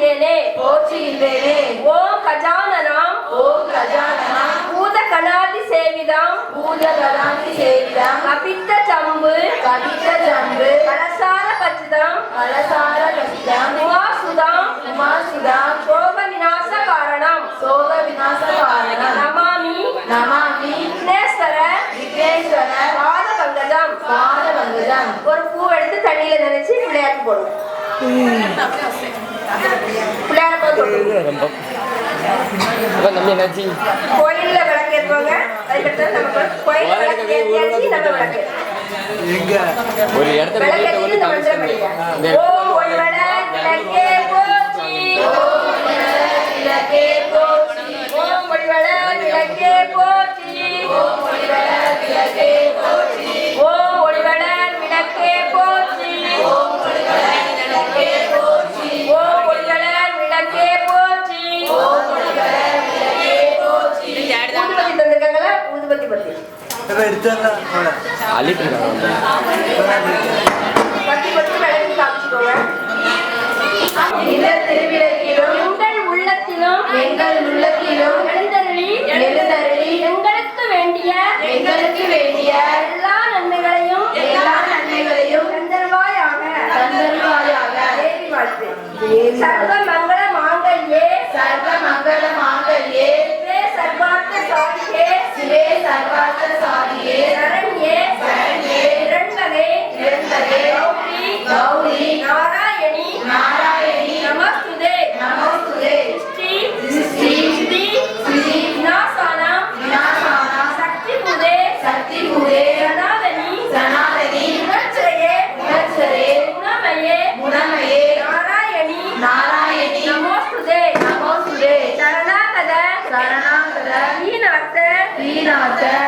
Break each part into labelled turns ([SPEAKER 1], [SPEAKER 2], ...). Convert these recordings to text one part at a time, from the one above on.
[SPEAKER 1] வேலே
[SPEAKER 2] போற்றியின்
[SPEAKER 1] ஓ கஜானனாம்.
[SPEAKER 2] ஓ கஜானனாம்.
[SPEAKER 1] பூத கலாதி சேவிதாம்.
[SPEAKER 2] பூத கலாதி சேவிதாம்.
[SPEAKER 1] கபித்த சம்பு.
[SPEAKER 2] கபித்த சம்பு.
[SPEAKER 1] பலசார கச்சிதாம்
[SPEAKER 2] கலசார கச்சிதாம்
[SPEAKER 1] உமாசுதாம்.
[SPEAKER 2] உமாசுதாம்.
[SPEAKER 1] சோக விநாச காரணம்.
[SPEAKER 2] சோக விநாச காரணம்.
[SPEAKER 1] நமாமி.
[SPEAKER 2] நமாமி.
[SPEAKER 1] விக்னேஸ்வர.
[SPEAKER 2] விக்னேஸ்வர.
[SPEAKER 1] பாத பங்கஜம்
[SPEAKER 2] பாத பங்கஜம்
[SPEAKER 1] ஒரு பூ எடுத்து தண்ணியில நினைச்சு விளையாட்டு போடுவோம். பிள்ளையார
[SPEAKER 3] ரொம்ப அதான் தம்பி என்னாச்சு ஒரு இடத்துல
[SPEAKER 1] விளக்கு
[SPEAKER 2] ஏற்றி
[SPEAKER 1] ഇപ്പൊ എടുത്തല്ല അവിടെ
[SPEAKER 2] അലിട്ടുണ്ടോ nada.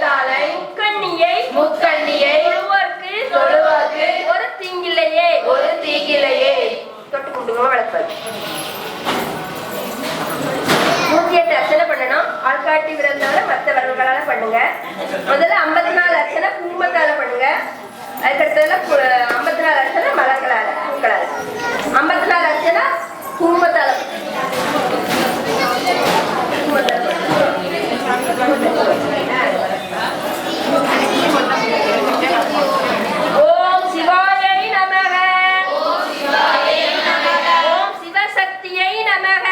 [SPEAKER 2] எழுத்தாளை
[SPEAKER 1] முக்கண்ணியை
[SPEAKER 2] முக்கண்ணியை
[SPEAKER 1] தொழுவார்க்கு
[SPEAKER 2] தொழுவார்க்கு
[SPEAKER 1] ஒரு தீங்கிலையே
[SPEAKER 2] ஒரு தீங்கிலையே
[SPEAKER 1] தொட்டு குண்டுமா வளர்ப்பது நூத்தி அர்ச்சனை பண்ணணும். ஆள்காட்டி விரல்னால மற்ற வரல்களால பண்ணுங்க. முதல்ல ஐம்பத்தி நாலு அர்ச்சனை குங்குமத்தால பண்ணுங்க. அதுக்கடுத்ததுல ஐம்பத்தி நாலு அர்ச்சனை மலர்களால பூக்களால. ஐம்பத்தி நாலு அர்ச்சனை குங்குமத்தால Hello,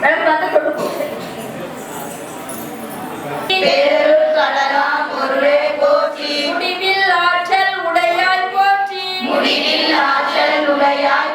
[SPEAKER 2] மேடம் பார்த்து கொண்டு போச்சு
[SPEAKER 1] முடிவில் உடையாய் போற்றி.
[SPEAKER 2] முடிவில் ஆற்றல் உடையாய்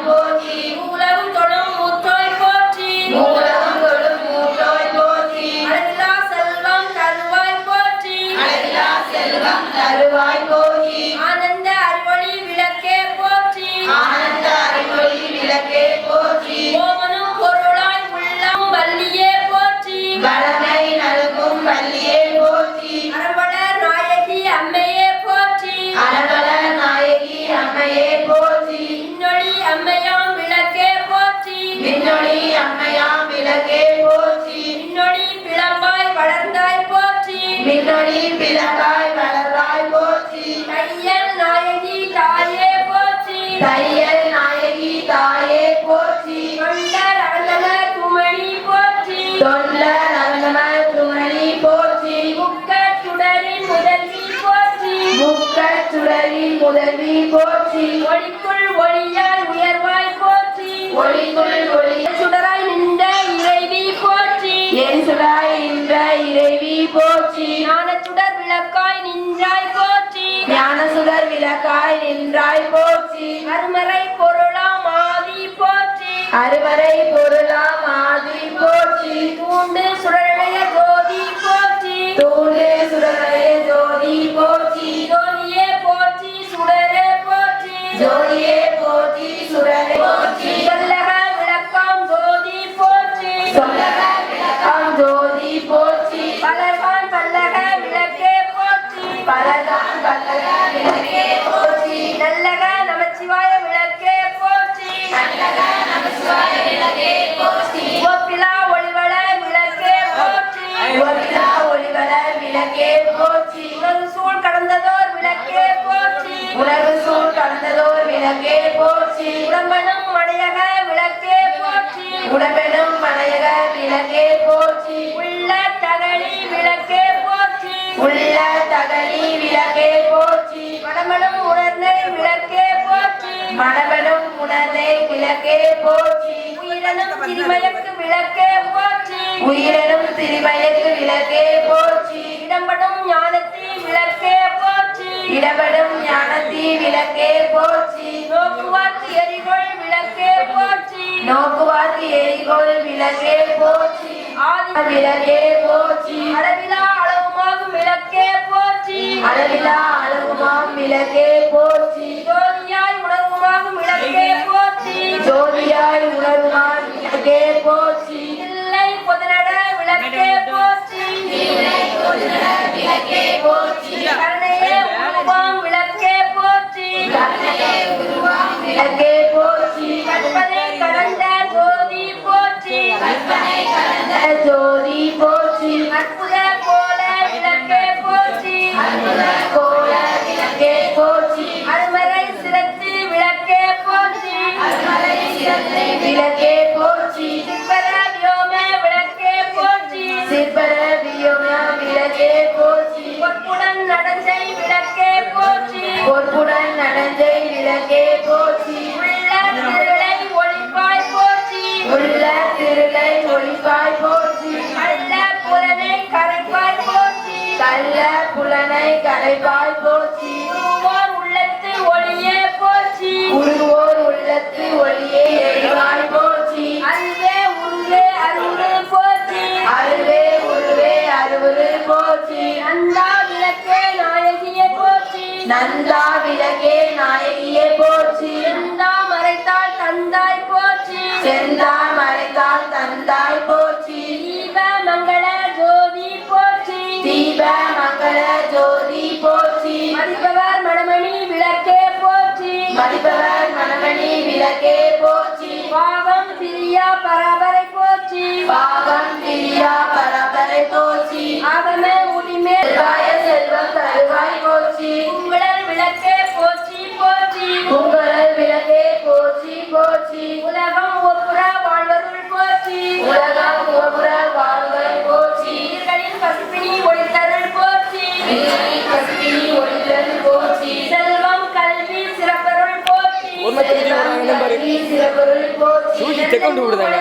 [SPEAKER 1] ஒளிக்குள்
[SPEAKER 2] ஒளி.
[SPEAKER 1] விளக்காய் நின்றாய் போற்றி.
[SPEAKER 2] ஞான விளக்காய் நின்றாய் போற்றி.
[SPEAKER 1] அருமறை பொருளாம் ஆதி போற்றி.
[SPEAKER 2] அருமறை பொருளாம் ஆதி போற்றி. கூண்டு சுடர் விளக்கே போற்றி.
[SPEAKER 1] உடம்பனும் மடையக விளக்கே போற்றி.
[SPEAKER 2] உடம்பெனும் மலையக விளக்கே போற்றி.
[SPEAKER 1] உள்ள தகழி விளக்கே போற்றி.
[SPEAKER 2] உள்ள தகலி விளக்கே போற்றி.
[SPEAKER 1] மடமனும் உணர்ந்த விளக்கே போற்றி.
[SPEAKER 2] மணவனும் உணர்ந்தே விளக்கே போற்றி.
[SPEAKER 1] உயிரனும் திருமயக்கு விளக்கே போற்றி.
[SPEAKER 2] உயிரனும் திருமயக்கு விளக்கே போற்றி.
[SPEAKER 1] இடம்படும் ஞானத்தி
[SPEAKER 2] இடபடும் ஞானத்தி விளக்கே போற்றி.
[SPEAKER 1] நோக்குவார்க்கு எரிகொள் விளக்கே போற்றி.
[SPEAKER 2] நோக்குவார்க்கு எரிகோள் விளக்கே போற்றி.
[SPEAKER 1] ஆதி
[SPEAKER 2] விளக்கே போற்றி.
[SPEAKER 1] அளவிலா அளவுமாகும் விளக்கே போற்றி.
[SPEAKER 2] அளவிலா அளவுமாம் விளக்கே போற்றி.
[SPEAKER 1] ஜோதியாய் உணர்வுமாகும் விளக்கே போற்றி.
[SPEAKER 2] ஜோதியாய் உணர்வுமாம் விளக்கே போற்றி.
[SPEAKER 1] இல்லை பொதுநட விளக்கே போற்றி.
[SPEAKER 2] விளக்கே
[SPEAKER 1] விளக்கே போற்றி. பொற்புடன் நடந்தை விளக்கே போற்றி. உள்ள திருளை ஒளிப்பாய் போற்றி.
[SPEAKER 2] உள்ள திருளை ஒளிப்பாய் போற்றி.
[SPEAKER 1] அல்ல புலனை கரைப்பாய் போற்றி.
[SPEAKER 2] கள்ள புலனை கரைப்பாய் போற்றி.
[SPEAKER 1] உருவோர் உள்ளத்து ஒளியே போற்றி.
[SPEAKER 2] உருவோர் உள்ளத்து ஒளியே எரிவாய் போற்றி.
[SPEAKER 1] அன்பே உருவே அருள் போற்றி.
[SPEAKER 2] அருவே உருவே அருவுரு
[SPEAKER 1] விளக்கே நாயகியே போற்றி
[SPEAKER 2] நந்தா விளக்கே நாயகியே போற்றி.
[SPEAKER 1] நந்தா மறைத்தாள் தந்தாய் போற்றி.
[SPEAKER 2] செந்தா மறைத்தால் தந்தாய் போற்றி.
[SPEAKER 1] தீப மங்கள ஜோதி போற்றி.
[SPEAKER 2] தீப மங்கள ஜோதி போற்றி.
[SPEAKER 1] மதிப்பவர் மணமணி விளக்கே போற்றி.
[SPEAKER 2] மதிப்பவர் மணமணி விளக்கே போற்றி.
[SPEAKER 1] பாவம் பிரியா பரபரை போற்றி.
[SPEAKER 2] பாவம் பிரியா பரபரை போற்றி.
[SPEAKER 1] ஆகம முடிமே
[SPEAKER 2] செல்வாய செல்வம் தருவாய் போற்றி.
[SPEAKER 3] தூக்கி செக்கவுண்ட் விடுதாங்க.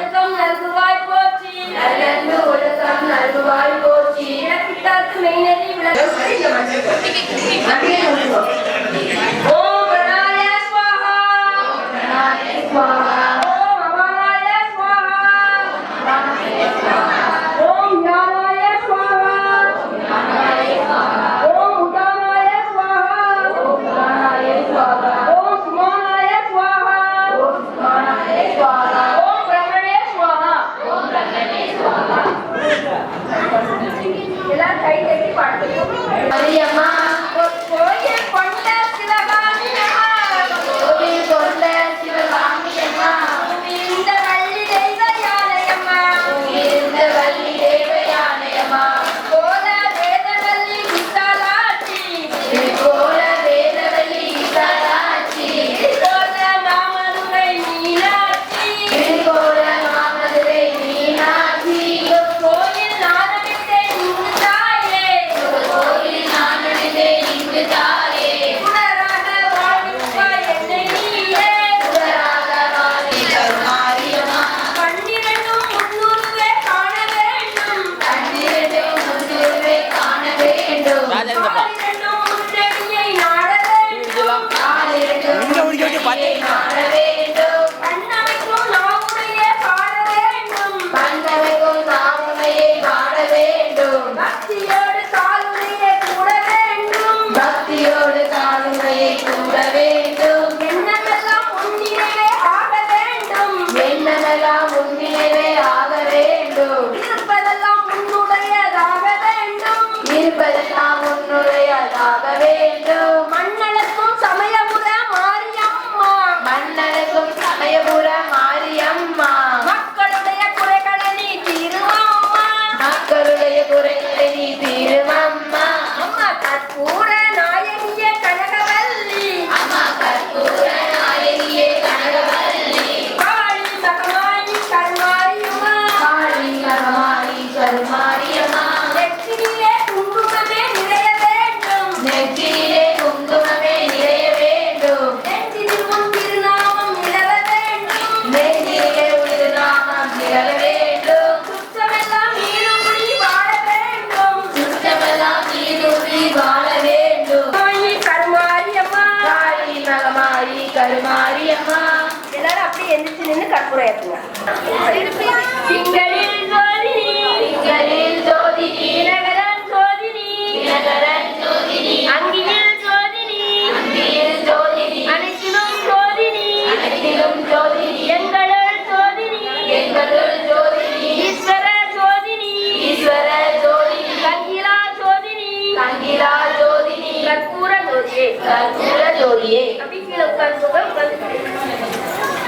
[SPEAKER 1] இலக்கிட்டார்க்கு மெய்நெறி விளக்கு. ஓம் பிரணாய ஸ்வாஹா. ஜோதினி கங்கிலா ஜோதினி கற்பூர ஜோதியே
[SPEAKER 2] கற்பூர ஜோதியே
[SPEAKER 1] அப்படி கீழே உட்காந்துக்கோங்க உட்காந்து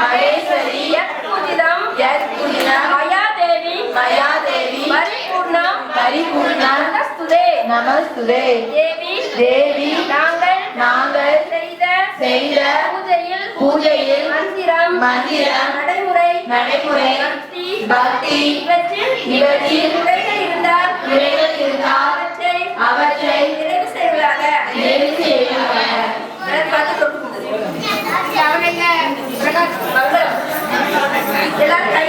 [SPEAKER 1] மகேஸ்வரி
[SPEAKER 2] மகேஸ்வரி
[SPEAKER 1] யத்பூஜிதம்
[SPEAKER 2] யத்புஜிதம்
[SPEAKER 1] மயாதேவி.
[SPEAKER 2] மயாதேவி.
[SPEAKER 1] பரிபூர்ணம்.
[SPEAKER 2] பரிபூர்ணம்.
[SPEAKER 1] நமஸ்துதே.
[SPEAKER 2] நமஸ்துதே.
[SPEAKER 1] தேவி.
[SPEAKER 2] தேவி.
[SPEAKER 1] நாங்கள்
[SPEAKER 2] நாங்கள்
[SPEAKER 1] செய்த
[SPEAKER 2] செய்த
[SPEAKER 1] பூஜையில்
[SPEAKER 2] பூஜையில்
[SPEAKER 1] மந்திரம்.
[SPEAKER 2] மந்திரம்.
[SPEAKER 1] நடைமுறை.
[SPEAKER 2] நடைமுறை.
[SPEAKER 1] பக்தி.
[SPEAKER 2] பக்தி.
[SPEAKER 1] இவற்றில்
[SPEAKER 2] இவற்றில்
[SPEAKER 1] குறைகள் இருந்தால்
[SPEAKER 2] குறைகள் இருந்தால்
[SPEAKER 1] அவற்றை
[SPEAKER 2] அவற்றை
[SPEAKER 1] நிறைவு செய்வதாக.
[SPEAKER 2] நிறைவு செய்வாங்க
[SPEAKER 1] அதை பார்த்து மங்களம். எல்லாரும் கை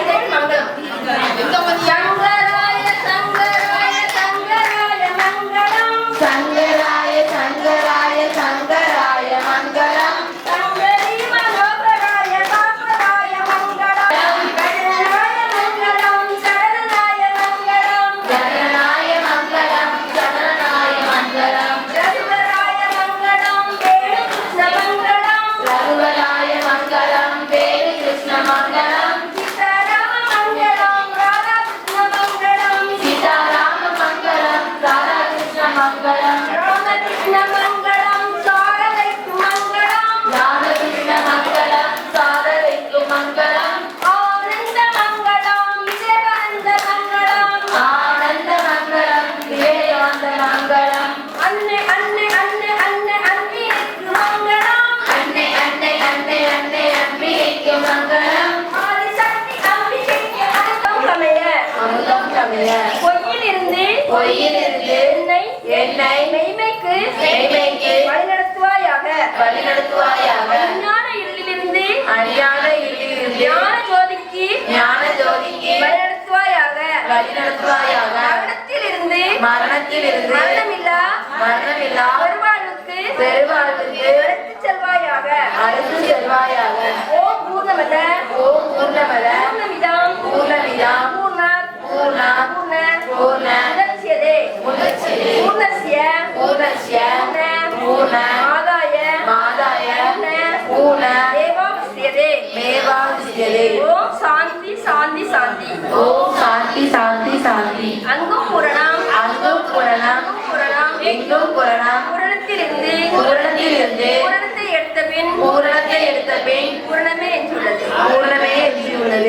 [SPEAKER 2] தமிழ
[SPEAKER 1] பொய்யிலிருந்து
[SPEAKER 2] பொய்யிலிருந்து
[SPEAKER 1] என்னை
[SPEAKER 2] என்னை
[SPEAKER 1] மெய்மைக்கு
[SPEAKER 2] மெய்மைக்கு
[SPEAKER 1] வழிநடத்துவாயாக.
[SPEAKER 2] வழிநடத்துவாயாக.
[SPEAKER 1] அஞ்ஞான இருளிலிருந்து
[SPEAKER 2] அழியாத இருளிலிருந்து
[SPEAKER 1] ஞான ஜோதிக்கு
[SPEAKER 2] ஞான ஜோதிக்கு
[SPEAKER 1] வழிநடத்துவாயாக.
[SPEAKER 2] வழிநடத்துவாயாக.
[SPEAKER 1] மரணத்திலிருந்து
[SPEAKER 2] மரணத்திலிருந்து
[SPEAKER 1] மரணமில்லா
[SPEAKER 2] மரணமில்லா.
[SPEAKER 1] பெருவாழ்வுக்கு
[SPEAKER 2] பெருவாழ்வுக்கு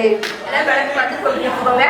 [SPEAKER 1] எல்லாம் விளக்கு பார்த்து சொல்லிட்டு போங்க